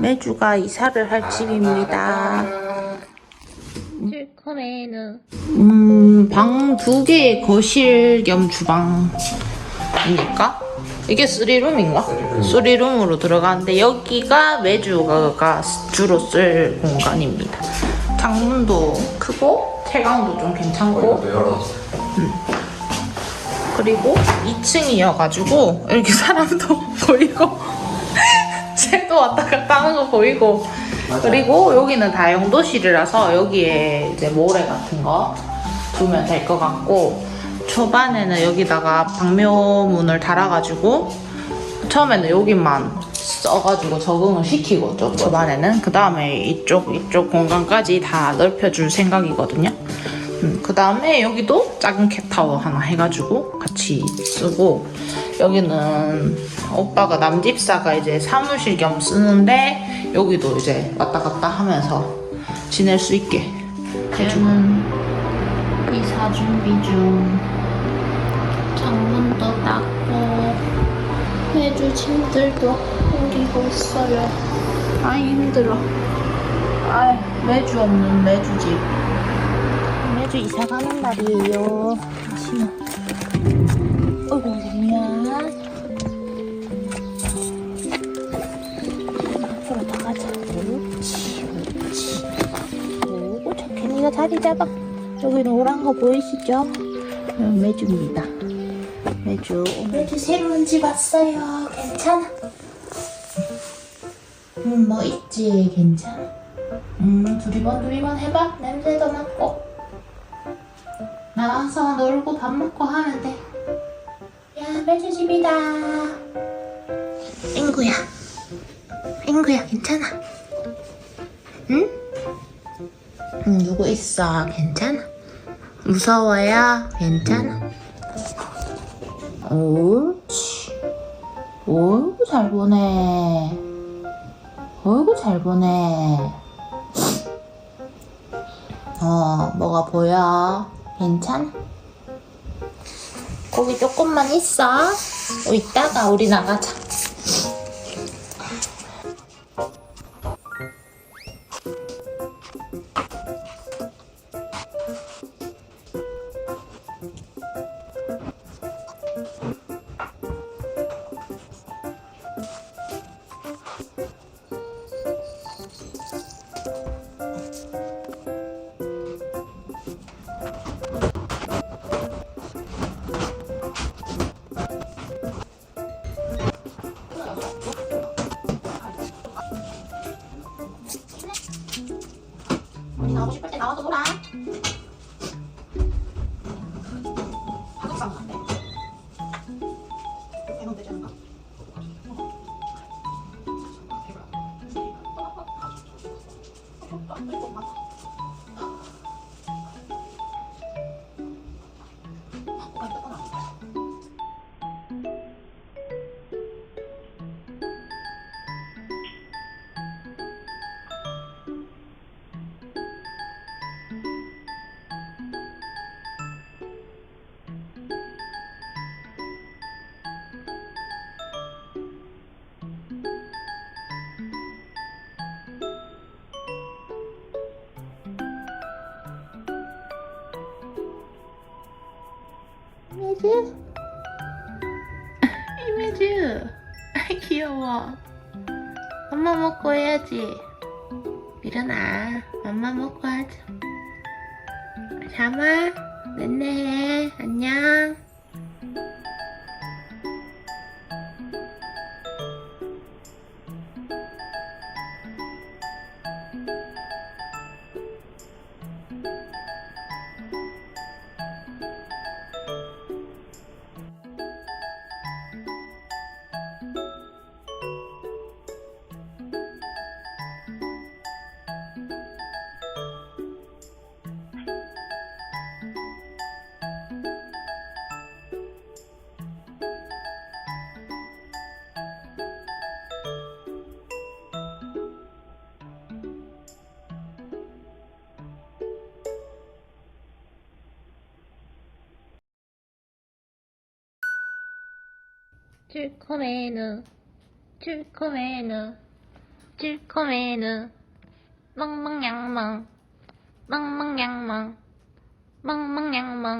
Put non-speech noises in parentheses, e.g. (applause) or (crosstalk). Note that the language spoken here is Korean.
매주가 이사를 할 집입니다. 음, 방 두 개의 거실 겸 주방이니까? 이게 쓰리룸인가? 쓰리룸으로 들어가는데 여기가 매주가 주로 쓸 공간입니다. 창문도 크고 태광도 좀 괜찮고 열어서. 그리고 2층이어가지고 이렇게 사람도 (laughs) 보이고 쟤도 왔다 갔다 하는 거 보이고 그리고 여기는 다 용도실이라서 여기에 이제 모래 같은 거 두면 될 것 같고 초반에는 여기다가 방묘문을 달아가지고 처음에는 여기만 써가지고 적응을 시키고 좀 초반에는 그 다음에 이쪽 이쪽 공간까지 다 넓혀줄 생각이거든요. 그 다음에 여기도 작은 캣타워 하나 해가지고 같이 쓰고 여기는 오빠가 남집사가 이제 사무실 겸 쓰는데 여기도 이제 왔다 갔다 하면서 지낼 수 있게 해주는 이사 준비 중 창문도 닦고 매주 짐들도 옮기고 있어요. 아이 힘들어. 아 매주 없는 매주집 매주 이사 가는 날이에요. 잠시만. 어이구, 미안. 앞으로 나가자. 오고, 착해니가 자리 잡아. 여기 노란 거 보이시죠? 여기 매주입니다. 매주. 매주 새로운 집 왔어요. 괜찮아? 음, 뭐 있지? 괜찮아? 음, 두리번 두리번 해봐. 냄새도 맡고. 나와서 놀고 밥 먹고 하면 돼. 야, 매주 집이다. 앵구야. 앵구야, 괜찮아? 응? 응, 누구 있어? 괜찮아? 무서워요? 괜찮아? 옳지. 어이구, 잘 보네. 어이구, 잘 보네. 어, 뭐가 보여? 괜찮아? 거기 조금만 있어. 어, 이따가 우리 나가자. 나오고 싶을 때 나와 서 놀아. 하급상 같네. 해놓으면 되지 않을까? 이매주 아이 (laughs) 귀여워. 엄마 먹고 해야지. 일어나. 엄마 먹고 하자. 잠아. 넷네 안녕 실컷에는 쭈꾸메누 쭈꾸메누 멍멍양멍 멍멍양멍 멍멍양멍